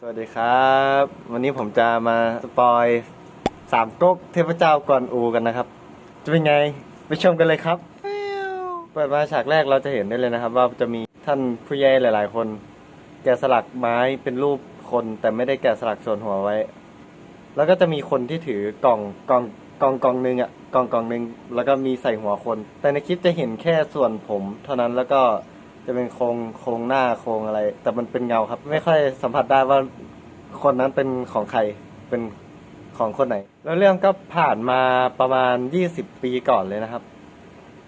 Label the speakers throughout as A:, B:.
A: สวัสดีครับ วันนี้ผมจะมาสปอยสามก๊กเทพเจ้ากวนอูกันนะครับ จะเป็นไงไปชมกันเลยครับเปิดมาฉากแรกเราจะเห็นได้เลยนะครับ ว่าจะมีท่านผู้ใหญ่หลาย ๆ คน แกะสลักไม้เป็นรูปคนแต่ไม่ได้แกะสลักส่วนหัวไว้ แล้วก็จะมีคนที่ถือกล่องกล่องกล่องกล่องหนึ่งอะกล่องกล่องหนึ่งแล้วก็มีใส่หัวคน แต่ในคลิปจะเห็นแค่ส่วนผม เท่านั้นแล้วก็ จะเป็นโครงโครงหน้าโครงอะไร แต่มันเป็นเงาครับ ไม่ค่อยสัมผัสได้ว่าคนนั้นเป็นของใครเป็นของคนไหน แล้วเรื่องก็ผ่านมาประมาณ 20 ปีก่อนเลยนะครับ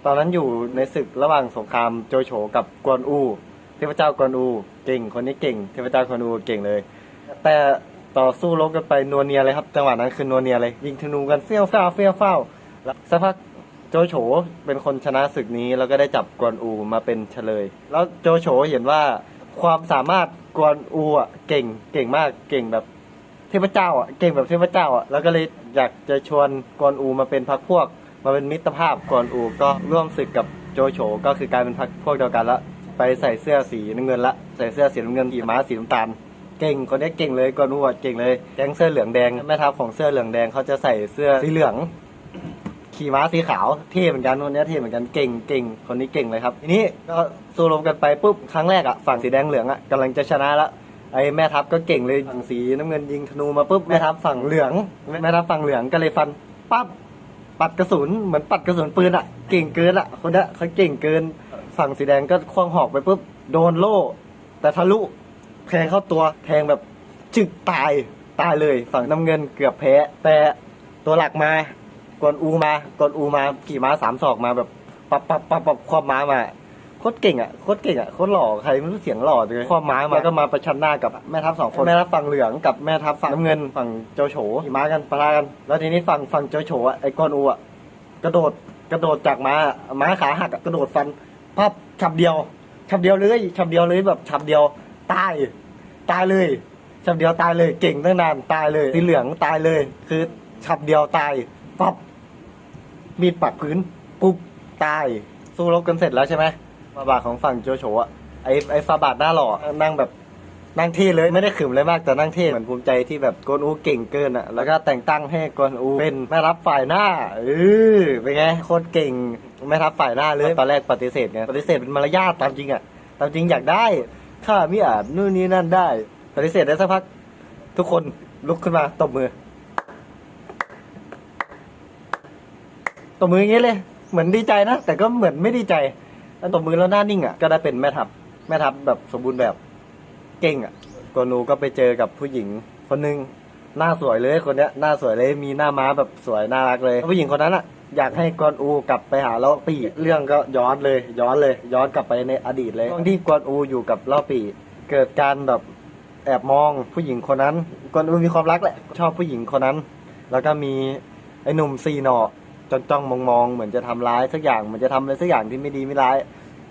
A: ตอนนั้นอยู่ในศึกระหว่างสงครามโจโฉกับกวนอูเทพเจ้ากวนอูเก่งคนนี้เก่งเทพเจ้ากวนอูเก่งเลย แต่ต่อสู้รบกันไปนัวเนียเลยครับ จังหวะนั้นคือนัวเนียเลย ยิงธนูกันเฟี้ยวฟ้าวเฟี้ยวฟ้าวแล้วสักพัก โจโฉเป็นคนชนะศึกนี้แล้วก็ได้จับกวนอูมาเป็นเฉลย แล้วโจโฉเห็นว่าความสามารถกวนอูอะเก่งเก่งมากเก่งแบบเทพเจ้าอะเก่งแบบเทพเจ้าอะแล้วก็เลยอยากจะชวนกวนอูมาเป็นพักพวก มาเป็นมิตรภาพกวนอูก็ร่วมศึกกับโจโฉก็คือกลายเป็นพักพวกเดียวกันละไปใส่เสื้อสีน้ำเงินละใส่เสื้อสีน้ำเงินขี่ม้าสีน้ำตาลเก่งคนนี้เก่งเลยกวนอูอะเก่งเลยแก๊งเสื้อเหลืองแดงแม่ทัพของเสื้อเหลืองแดงเขาจะใส่เสื้อสีเหลือง ขี่ม้าสีขาวเท่เหมือนกันคนนี้เท่เหมือนกันเก่งเก่งคนนี้เก่งเลยครับทีนี้ก็สู้รบกันไปปุ๊บครั้งแรกอะฝั่งสีแดงเหลืองอะกำลังจะชนะละไอ้แม่ทัพก็เก่งเลยฝั่งสีน้ำเงินยิงธนูมาปุ๊บแม่ทัพฝั่งเหลืองแม่ทัพฝั่งเหลืองก็เลยฟันปั๊บปัดกระสุนเหมือนปัดกระสุนปืนอะเก่งเกินอะคนนี้เขาเก่งเกิน ฝั่งสีแดงก็ควงหอกไปปุ๊บโดนโล่ แต่ทะลุแทงเข้าตัวแทงแบบจึกตายตายเลย ฝั่งน้ำเงินเกือบแพ้ แต่ตัวหลักมา กวนอูมากวนอูมาขี่ม้าสามศอกมาแบบปับปับปับปับความม้ามาโคตรเก่งอะโคตรเก่งอะโคตรหล่อใครไม่รู้เสียงหล่อเลยความม้ามาก็มาประชันหน้ากับแม่ทัพสองคนแม่ทัพฝั่งเหลืองกับแม่ทัพฝั่งน้ำเงินฝั่งโจโฉขี่ม้ากันปะทะกัน แล้วทีนี้ฝั่งฝั่งโจโฉอะไอ้กวนอูอะกระโดดกระโดดจากม้าม้าขาหักกระโดดฟันพับฉับเดียวฉับเดียวเลยฉับเดียวเลยแบบฉับเดียวตายตายเลยฉับเดียวตายเลย เก่งตั้งนานตายเลยสีเหลืองตายเลย คือฉับเดียวตายปับ มีดปักพื้นปุ๊บตายสู้รบกันเสร็จแล้วใช่ไหมฟาบาทของฝั่งโจโฉอะไอไอฟาบาทหน้าหล่อนั่งแบบนั่งเท่เลยไม่ได้ขึมเลยมากแต่นั่งเท่เหมือนภูมิใจที่แบบโกนอูเก่งเกินอะแล้วก็แต่งตั้งให้กนอูเป็นแม่รับฝ่ายหน้าเออเป็นไงโคตรเก่งแม่ทัพฝ่ายหน้าเลยตอนแรกปฏิเสธไงปฏิเสธเป็นมารยาทตามจริงอะตามจริงอยากได้ข้าไม่อาจนู่นนี่นั่นได้ปฏิเสธได้สักพัก ทุกคนลุกขึ้นมาตบมือ ตบมืออย่างเงี้ยเลย เหมือนดีใจนะ แต่ก็เหมือนไม่ดีใจ แล้วตบมือแล้วหน้านิ่งอะ ก็ได้เป็นแม่ทัพ แม่ทัพแบบสมบูรณ์แบบเก่งอะกนูก็ไปเจอกับผู้หญิงคนหนึงหน้าสวยเลยคนเนี้ยหน้าสวยเลยมีหน้าม้าแบบสวยน่ารักเลย ผู้หญิงคนนั้นอะอยากให้กวนอูกลับไปหาเล่าปีเรื่องก็ย้อนเลย ย้อนเลย ย้อนกลับไปในอดีตเลยช่วงที่กวนอูอยู่กับเล่าปี เกิดการแบบแอบมองผู้หญิงคนนั้นกอนอื่นมีความรักแหละชอบผู้หญิงคนนั้น แล้วก็มีไอ้หนุ่มซีหนอ จ้องจ้องมองมองเหมือนจะทำร้ายสักอย่างเหมือนจะทำอะไรสักอย่างที่ไม่ดีไม่ร้าย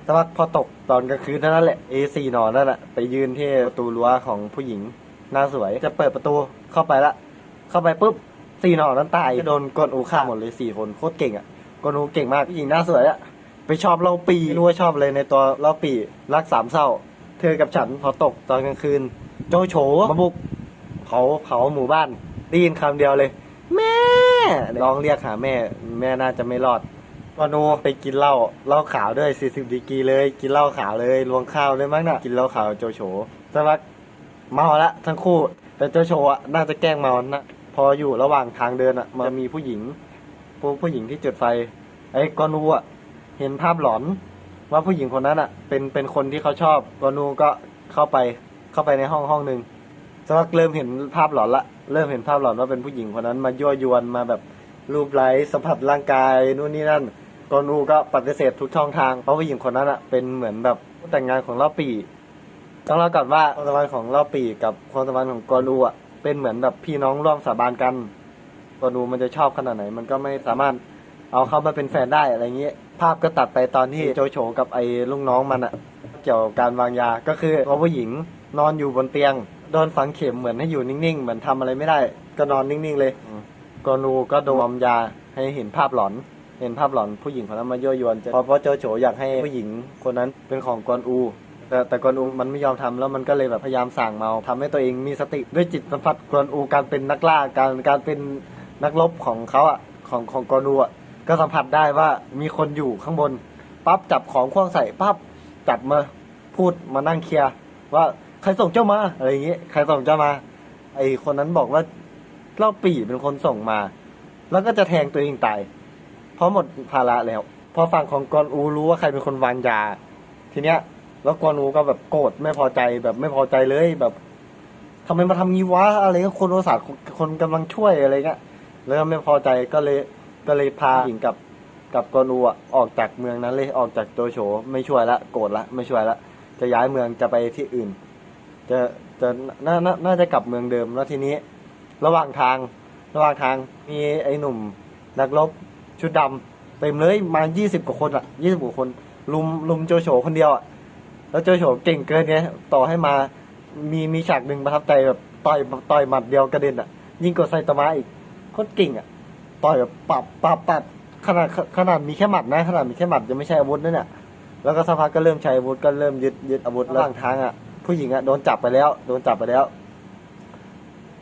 A: แต่ว่าพอตกตอนกลางคืนเท่านั้นแหละเอซีนอนนั่นแหละไปยืนที่ประตูรั้วของผู้หญิงหน้าสวย จะเปิดประตูเข้าไปละ เข้าไปปุ๊บซีหนอนนั้นตายโดนกอนอูฆ่าหมดเลยสี่คนโคตรเก่งอะกอนอูเก่งมากผู้หญิงหน้าสวยอะไปชอบเล่าปีรู้ว่าชอบเลยในตัวเล่าปีรักสามเศร้า เธอกับฉันพอตกตอนกลางคืน โจโฉมาบุกเผาเผาหมู่บ้านได้ยินคำเดียวเลย แม่ ร้องเรียกหาแม่ แม่น่าจะไม่รอดวานูไปกินเหล้าเหล้าขาวด้วย 40ดีกรีเลย กินเหล้าขาวเลยลวงข้าวเลยมั้งน่ะ กินเหล้าขาวโจโฉสักพักเมาละทั้งคู่ แต่โจโฉอะน่าจะแกล้งเมานะพออยู่ระหว่างทางเดินอะมันมีผู้หญิงผู้ผู้หญิงที่จุดไฟ ไอ้กอนูอะเห็นภาพหลอน ว่าผู้หญิงคนนั้นอะ เป็นเป็นคนที่เขาชอบกอนูก็เข้าไปเข้าไปในห้องห้องหนึ่ง สักพักเริ่มเห็นภาพหลอนละ เริ่มเห็นภาพหลอนว่าเป็นผู้หญิงคนนั้นมายั่วยวนมาแบบรูปไล้สัมผัสร่างกายนู่นนี่นั่นกอนูก็ปฏิเสธทุกช่องทางเพราะผู้หญิงคนนั้นอะเป็นเหมือนแบบแต่งงานของเล่าปีต้องเล่าก่อนว่าความสัมพันธ์ของเล่าปีกับความสัมพันธ์ของกอนูอะเป็นเหมือนแบบพี่น้องร่วมสาบานกันกอนูมันจะชอบขนาดไหน มันก็ไม่สามารถเอาเขามาเป็นแฟนได้อะไรเงี้ยภาพก็ตัดไปตอนที่โจโฉกับไอ้ลูกน้องมันอะเกี่ยวกับการวางยาก็คือว่าผู้หญิงนอนอยู่บนเตียง โดนฝังเข็มเหมือนให้อยู่นิ่งๆ เหมือนทำอะไรไม่ได้ ก็นอนนิ่งๆเลยกอนูก็โดนยาให้เห็นภาพหลอน เห็นภาพหลอนผู้หญิงคนนั้นมายั่วยวนจะเพราะเพราะโจโฉอยากให้ผู้หญิงคนนั้นเป็นของกวนอู แต่แต่กวนอูมันไม่ยอมทำแล้วมันก็เลยแบบพยายามสั่งเมาทำให้ตัวเองมีสติด้วยจิตสัมผัสกวนอูการเป็นนักล่าการการเป็นนักรบของเขาอะของของกวนอูอะก็สัมผัสได้ว่ามีคนอยู่ข้างบนปั๊บจับของขว้างใส่ปั๊บจับมาพูดมานั่งเคลียร์ว่า ใครส่งเจ้ามาอะไรอย่างเงี้ยใครส่งเจ้ามา ไอคนนั้นบอกว่าเล่าปี่เป็นคนส่งมา แล้วก็จะแทงตัวเองตายเพราะหมดภาระแล้วพอฝั่งของกอนอูรู้ว่าใครเป็นคนวางยา ทีเนี้ย แล้วกอนอูก็แบบโกรธไม่พอใจแบบไม่พอใจเลยแบบทำไมมาทำงี้วะอะไรก็คนอุตส่าห์คนกำลังช่วยอะไรเงี้ยแล้วไม่พอใจก็เลยก็เลยพาหญิงกับกับกอนอูอออกจากเมืองนั้นเลยออกจากโจโฉไม่ช่วยละโกรธละไม่ช่วยละจะย้ายเมืองจะไปที่อื่น จะจะน่าน่าน่าจะกลับเมืองเดิมแล้วทีนี้ ระหว่างทาง ระหว่างทางมีไอ้หนุ่ม นักรบชุดดำเต็มเลยมายี่สิบกว่าคนอะยี่สิบกว่าคน ลุมลุมโจโฉคนเดียวอะแล้วโจโฉเก่งเกินไงต่อให้มามีมีฉากหนึ่งประทับใจแบบต่อยต่อยหมัดเดียวกระเด็นอะ ยิ่งกว่าไซตามะอีกโคตรเก่งอะต่อยแบบปับปับปับขนาดขนาดมีแค่หมัดนะ ขนาดมีแค่หมัดยังไม่ใช่อาวุธนั่นเนี่ยแล้วก็สักพักก็เริ่มใช้อาวุธก็เริ่มยึดยึดอาวุธระหว่างทางอะ ผู้หญิงอะโดนจับไปแล้ว โดนจับไปแล้ว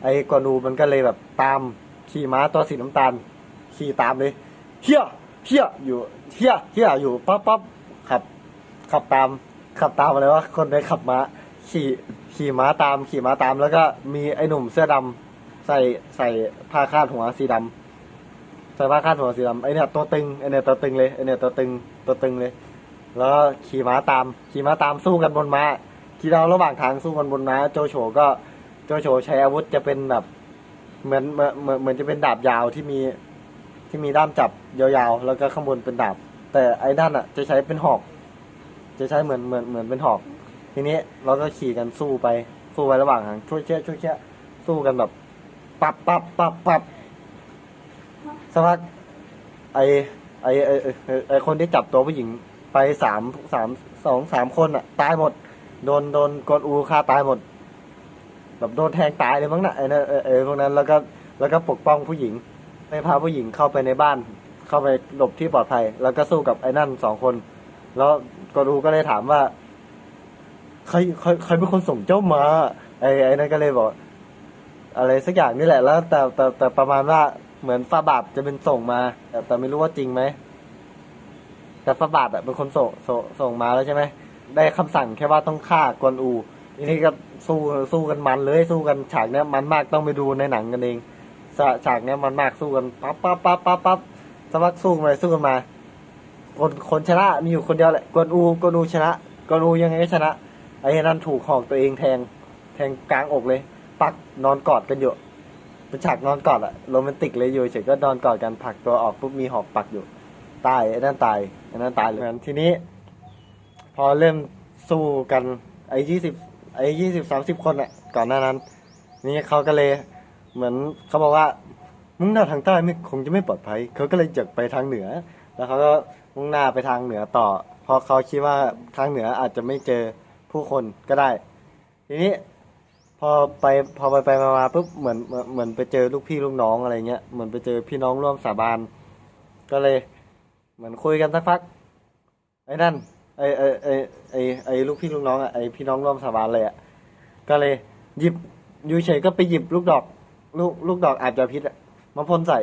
A: ไอ้กอนูมันก็เลยแบบตามขี่ม้าตัวสีน้ำตาล ขี่ตามเลยเฮียเฮียอยู่เฮียเฮียอยู่ปั๊บปั๊บขับ ขับตาม ขับตามอะไรวะคนได้ขับม้าขี่ขี่ม้าตาม ขี่ม้าตามแล้วก็มีไอ้หนุ่มเสื้อดำใส่ใส่ผ้าคาดหัวสีดำใส่ผ้าคาดหัวสีดำไอเนี่ยตัวตึงไอเนี่ยตัวตึงเลยไอเนี่ยตัวตึงตัวตึงเลย แล้วขี่ม้าตามขี่ม้าตามสู้กันบนม้า ขี่เราระหว่างทางสู้กันบนม้าโจโฉก็โจโฉใช้อาวุธจะเป็นแบบเหมือนเหมือนเหมือนจะเป็นดาบยาวที่มีที่มีด้ามจับยาวๆ แล้วก็ข้างบนเป็นดาบ แต่ไอ้ด้านอะ จะใช้เป็นหอก จะใช้เหมือนเหมือนเหมือนเป็นหอก ทีนี้เราก็ขี่กันสู้ไปสู้ไประหว่างทางช่วยเชี่ยช่วยเชี่ยสู้กันแบบปับปับปับปับสักพักไอไอไอไอ้ไอ้ไอคนที่จับตัวผู้หญิงไปสามสามสองสามคนอะ ตายหมด โดนโดนกดอูฆ่าตายหมด แบบโดนแทงตายเลยมั้งนะไอ้นั่นเออเออพวกนั้นแล้วก็แล้วก็ปกป้องผู้หญิงไม่พาผู้หญิงเข้าไปในบ้าน เข้าไปหลบที่ปลอดภัย แล้วก็สู้กับไอ้นั่นสองคน แล้วกดูก็เลยถามว่าใครใครใครเป็นคนส่งเจ้ามาไอ้ไอ้นั่นก็เลยบอกอะไรสักอย่างนี่แหละแล้วแต่แต่แต่ประมาณว่าเหมือนฟาบาทจะเป็นส่งมาแต่แต่ไม่รู้ว่าจริงไหมแต่ฟาบาทอะเป็นคนส่งส่งส่งมาแล้วใช่ไหม ได้คำสั่งแค่ว่าต้องฆ่ากวนอูทีนี้ก็สู้สู้กันมันเลยสู้กันฉากเนี้ยมันมากต้องไปดูในหนังกันเองฉากเนี้ยมันมากสู้กันปั๊บปั๊บปั๊บปั๊บปั๊บสักพักสู้กันไปสู้กันมาคนคนชนะมีอยู่คนเดียวแหละกวนอูกวนอูชนะกวนอูยังไงก็ชนะ ไอ้นั่นถูกหอกตัวเองแทง แทงกลางอกเลย ปักนอนกอดกันอยู่เป็นฉากนอนกอดอะโรแมนติกเลยอยู่เฉยก็นอนกอดกันผลักตัวออกปุ๊บมีหอกปักอยู่ ตายไอ้นั่นตายไอ้นั่นตายเลยทีนี้ พอเริ่มสู้กันไอ้ยี่สิบไอ้ยี่สิบสามสิบคนอะ ก่อนหน้านั้น นี่เขาก็เลยเหมือนเขาบอกว่ามุ่งหน้าทางใต้ไม่คงจะไม่ปลอดภัย เขาก็เลยจะไปทางเหนือ แล้วเขาก็มุ่งหน้าไปทางเหนือต่อพราะเขาคิดว่าทางเหนืออาจจะไม่เจอผู้คนก็ได้ ทีนี้พอไปพอไปไปมามาปุ๊บเหมือนเหมือนไปเจอลูกพี่ลูกน้องอะไรเงี้ยเหมือนไปเจอพี่น้องร่วมสาบานก็เลย เหมือนคุยกันสักพักไอ้นั่น ไอ้ไอ้ไอ้ไอ้ไอ้ลูกพี่ลูกน้องอะไอ้พี่น้องร่วมสาบานเลยอะก็เลย หยิบอยู่เฉยก็ไปหยิบลูกดอก ลูกลูกดอกอาจจะพิษอะมาพ่นใส่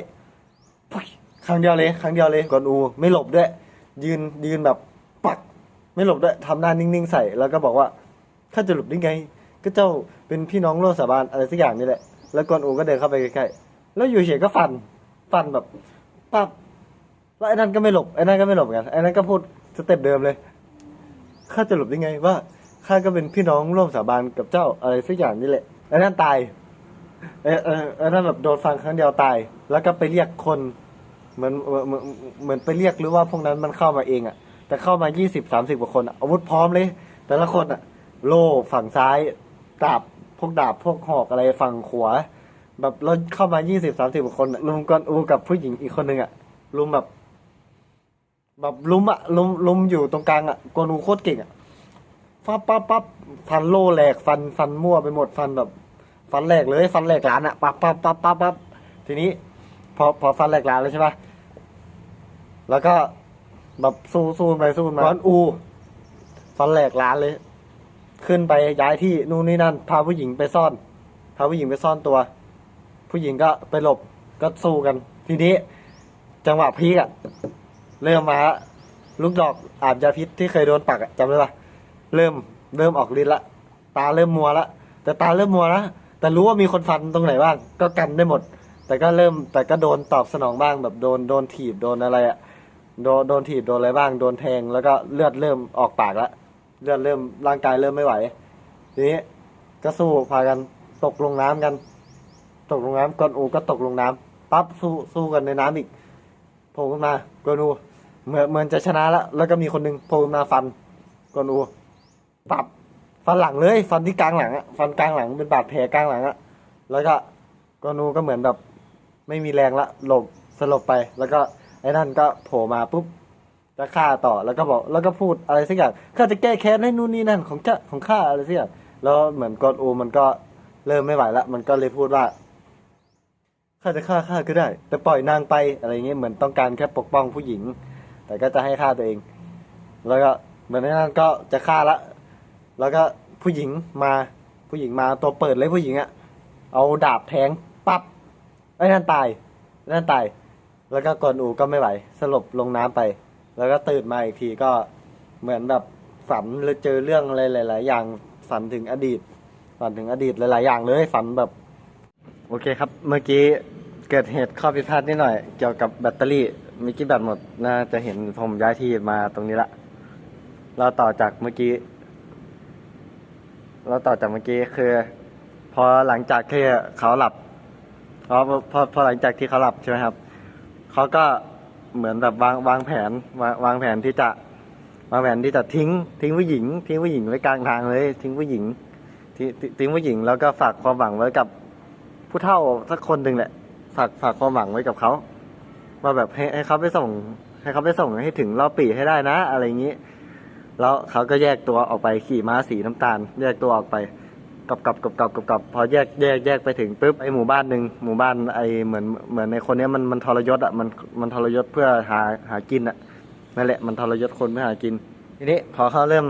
A: ครั้งเดียวเลย ครั้งเดียวเลยก่อนอูไม่หลบด้วย ยืนยืนแบบปัก ไม่หลบด้วยทำหน้านิ่งๆใส่แล้วก็บอกว่าข้าจะหลบได้ไง ก็เจ้าเป็นพี่น้องร่วมสาบานอะไรสักอย่างนี่แหละ แล้วก่อนอูก็เดินเข้าไปใกล้ๆแล้วอยู่เฉยก็ฟันฟันแบบปั๊บแล้วไอ้นั่นก็ไม่หลบไอ้นั่นก็ไม่หลบกันไอ้นั่นก็พูดสเต็ปเดิมเลย ข้าจะหลบได้ไงว่าข้าก็เป็นพี่น้องร่วมสาบานกับเจ้าอะไรสักอย่างนี่แหละไอ้นั่นตายไอ้ไอ้ไอ้นั่นแบบโดนฟังครั้งเดียวตาย แล้วก็ไปเรียกคนเหมือนเหมือนเหมือนไปเรียกหรือว่าพวกนั้นมันเข้ามาเองอะ แต่เข้ามายี่สิบสามสิบกว่าคนอะอาวุธพร้อมเลย แต่ละคนอะ โล่ฝั่งซ้ายดาบพวกดาบพวกหอกอะไรฝั่งขวาแบบเราเข้ามายี่สิบสามสิบกว่าคนอะลุมกันอูกับผู้หญิงอีกคนหนึ่งอะลุมแบบ แบบลุมอะลุมลุมอยู่ตรงกลางอะกวนูโคตรเก่งอะฟับปั๊บปั๊บฟันโล่แหลกฟันฟันมั่วไปหมดฟันแบบ ฟันแหลกเลยฟันแหลกร้านอะปั๊บปั๊บปั๊บปั๊บปั๊บทีนี้ พอพอฟันแหลกร้านแล้วใช่ปะแล้วก็แบบสู้สู้ไปสู้มาฟันอูฟันแหลกร้านเลย ขึ้นไปย้ายที่นู่นนี่นั่น พาผู้หญิงไปซ่อน พาผู้หญิงไปซ่อนตัว ผู้หญิงก็ไปหลบก็สู้กัน ทีนี้ จังหวะพีกอะ เริ่มมาฮะลูกดอกอาบยาพิษที่เคยโดนปักอะจำได้ปะเริ่มเริ่มออกฤทธิ์ละตาเริ่มมัวละแต่ตาเริ่มมัวละแต่รู้ว่ามีคนฟันตรงไหนบ้าง ก็กันได้หมด แต่ก็เริ่มแต่ก็โดนตอบสนองบ้างแบบโดนโดนถีบโดนอะไรอะโดนโดนถีบโดนอะไรบ้างโดนแทงแล้วก็เลือดเริ่มออกปากละเลือดเริ่มร่างกายเริ่มไม่ไหวทีนี้ก็สู้พากันตกลงน้ำกัน ตกลงน้ำก่อนอูก็ตกลงน้ำปั๊บสู้สู้กันในน้ำอีกโผล่ขึ้นมากอนอู เหมือนเหมือนจะชนะแล้ว แล้วก็มีคนหนึงโผล่มาฟันกอนอูปับฟันหลังเลย ฟันที่กลางหลังอะฟันกลางหลังเป็นบาดแผลกลางหลังอะแล้วก็กอนอูก็เหมือนแบบ ไม่มีแรงละหลบสลบไป แล้วก็ไอ้นั่นก็โผล่มาปุ๊บจะฆ่าต่อแล้วก็บอกแล้วก็พูดอะไรสักอย่างข้าจะแก้แค้นให้นู่นนี่นั่นของเจ้าของข้าอะไรสักอย่างแล้วเหมือนกอนอูมันก็เริ่มไม่ไหวละมันก็เลยพูดว่าข้าจะฆ่าข้าก็ได้ แต่ปล่อยนางไปอะไรเงี้ยเหมือนต้องการแค่ปกป้องผู้หญิง แต่ก็จะให้ฆ่าตัวเอง แล้วก็เหมือนนั้นก็จะฆ่าละ แล้วก็ผู้หญิงมาผู้หญิงมาตัวเปิดเลยผู้หญิงอะเอาดาบแทงปับ๊บไอ้นั่นตายไอ้นั่นตาย แล้วก็กอนอูก็ไม่ไหว สลบลงน้ำไป แล้วก็ตื่นมาอีกทีก็เหมือนแบบฝันหรือเจอเรื่องอะไรหลาย ๆ อย่างฝันถึงอดีต ฝันถึงอดีตหลาย ๆ อย่างเลยฝันแบบ โอเคครับ เมื่อกี้เกิดเหตุข้อผิดพลาดนิดหน่อย เกี่ยวกับแบตเตอรี่ เมื่อกี้แบตหมดน่าจะเห็นผมย้ายที่มาตรงนี้ละ เราต่อจากเมื่อกี้ เราต่อจากเมื่อกี้คือ พอหลังจากที่เขาหลับพอพอพอหลังจากที่เขาหลับใช่ไหมครับเขาก็เหมือนแบบวางวางแผนวางวางแผนที่จะวางแผนที่จะทิ้ง ทิ้งผู้หญิง ทิ้งผู้หญิงไว้กลางทางเลย ทิ้งผู้หญิงทิ้งทิ้งผู้หญิงแล้วก็ฝากความหวังไว้กับผู้เฒ่าสักคนหนึ่งแหละฝากฝากความหวังไว้กับเขา ว่าแบบให้ให้เขาไปส่ง ให้เขาไปส่งให้ถึงรอบปีให้ได้นะ อะไรอย่างนี้ แล้วเขาก็แยกตัวออกไปขี่ม้าสีน้ำตาล แยกตัวออกไปกับกับกับกับกับกับพอแยกแยกแยกไปถึงปุ๊บไอหมู่บ้านหนึ่งหมู่บ้านไอเหมือนเหมือนในคนเนี้ยมันมันทรยศอะมันมันทรยศเพื่อหาหากินอะนั่นแหละมันทรยศคนเพื่อหากิน ทีนี้พอเขาเริ่ม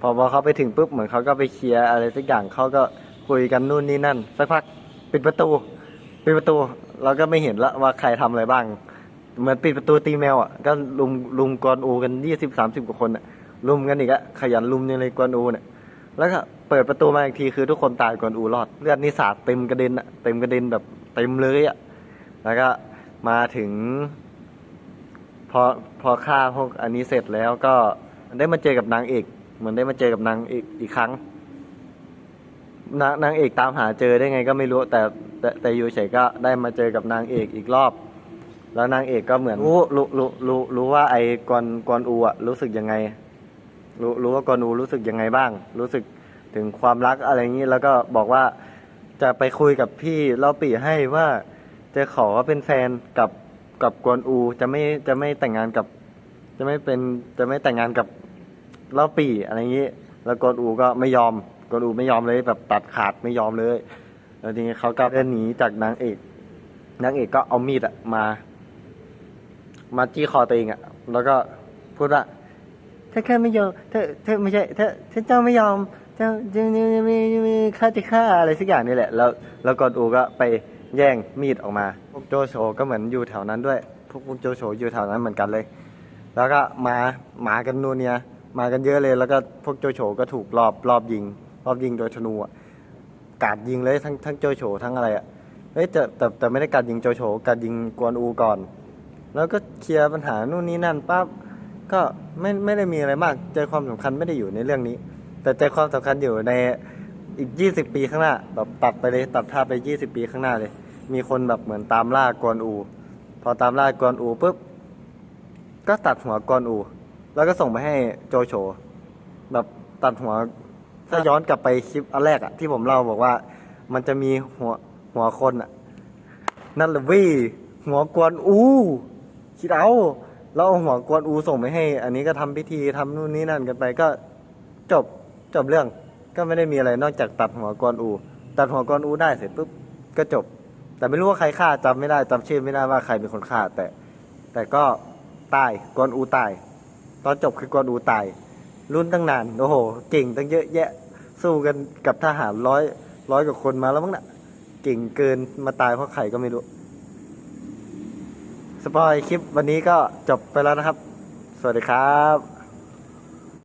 A: พอพอเขาไปถึงปุ๊บเหมือนเขาก็ไปเคลียร์อะไรสักอย่างเขาก็คุยกันนู่นนี่นั่น สักพักปิดประตู ปิดประตูเราก็ไม่เห็นละว่าใครทำอะไรบ้าง เหมือนปิดประตูตีแมวอะก็ลุมลุมกวนอูกันยี่สิบสามสิบกว่าคนอะลุมกันอีกอะขยันลุมยังเลยกวนอูเนี่ย แล้วก็เปิดประตูมาอีกทีคือทุกคนตายกวนอูรอด เลือดนี่สาดเต็มกระเด็นอะเต็มกระเด็นแบบเต็มเลยอะแล้วก็มาถึง พอพอฆ่าพวกอันนี้เสร็จแล้วก็ได้มาเจอกับนางเอกเหมือนได้มาเจอกับนางเอกอีกครั้ง นางนางเอกตามหาเจอได้ไงก็ไม่รู้แต่แต่แต่อยู่เฉยก็ได้มาเจอกับนางเอกอีกรอบ แล้วนางเอกก็เหมือนรู้รู้รู้รู้รู้ว่าไอ้กอนกอนอูอะรู้สึกยังไง รู้รู้ว่ากอนอูรู้สึกยังไงบ้าง รู้สึกถึงความรักอะไรอย่างนี้แล้วก็บอกว่าจะไปคุยกับพี่เล่าปีให้ว่าจะขอเป็นแฟนกับกับกวนอู จะไม่จะไม่แต่งงานกับ จะไม่เป็นจะไม่แต่งงานกับเล่าปีอะไรอย่างนี้ แล้วกวนอูก็ไม่ยอม กวนอูไม่ยอมเลยแบบตัดขาดไม่ยอมเลย แล้วทีนี้เขาก็เดินหนีจากนางเอก นางเอกก็เอามีดอะมา มาจี้คอตัวเองอะแล้วก็พูดว่าถ้าแค่ไม่ยอมถ้าถ้าไม่ใช่ถ้าถ้าเจ้าไม่ยอมเจ้าจะจะจะไม่ไม่ฆ่าจะฆ่าอะไรสักอย่างนี่แหละ แล้วแล้วกอนอูก็ไปแย่งมีดออกมา พวกโจโฉก็เหมือนอยู่แถวนั้นด้วย พวกพวกโจโฉอยู่แถวนั้นเหมือนกันเลย แล้วก็มาหมากันนูนเนี่ยมากันเยอะเลย แล้วก็พวกโจโฉก็ถูกรอบรอบยิง รอบยิงโดยธนูอะกาดยิงเลยทั้งทั้งโจโฉทั้งอะไรอะเฮ้ยแต่แต่แต่ไม่ได้กาดยิงโจโฉกาดยิงกวนอูก่อน แล้วก็เคลียร์ปัญหานู่นนี่นั่นปั๊บก็ไม่ไม่ได้มีอะไรมากใจความสำคัญไม่ได้อยู่ในเรื่องนี้ แต่ใจความสำคัญอยู่ในอีกยี่สิบปีข้างหน้าแบบตัดไปเลยตัดภาพไปยี่สิบปีข้างหน้าเลย มีคนแบบเหมือนตามล่ากวนอู พอตามล่ากวนอูปุ๊บก็ตัดหัวกวนอู แล้วก็ส่งไปให้โจโฉแบบตัดหัว ถ้าย้อนกลับไปคลิปอันแรกอะที่ผมเล่าบอกว่า มันจะมีหัวหัวคนอะนั่นแหละเว้ยหัวกวนอูคิดเอาแล้วเอาหัวกวนอูส่งไปให้ อันนี้ก็ทำพิธีทำนู่นนี่นั่นกันไปก็จบจบเรื่อง ก็ไม่ได้มีอะไรนอกจากตัดหัวกวนอู ตัดหัวกวนอูได้เสร็จปุ๊บก็จบ แต่ไม่รู้ว่าใครฆ่าจำไม่ได้จำชื่อไม่ได้ว่าใครเป็นคนฆ่าแต่ แต่ก็ตายกวนอูตาย ตอนจบคือกวนอูตาย รุ่นตั้งนาน โอ้โห เก่งตั้งเยอะแยะ สู้กันกับทหารร้อยร้อยกว่าคนมาแล้วมั้งน่ะ เก่งเกินมาตายเพราะไข่ก็ไม่รู้ สปอยคลิปวันนี้ก็จบไปแล้วนะครับ สวัสดีครับ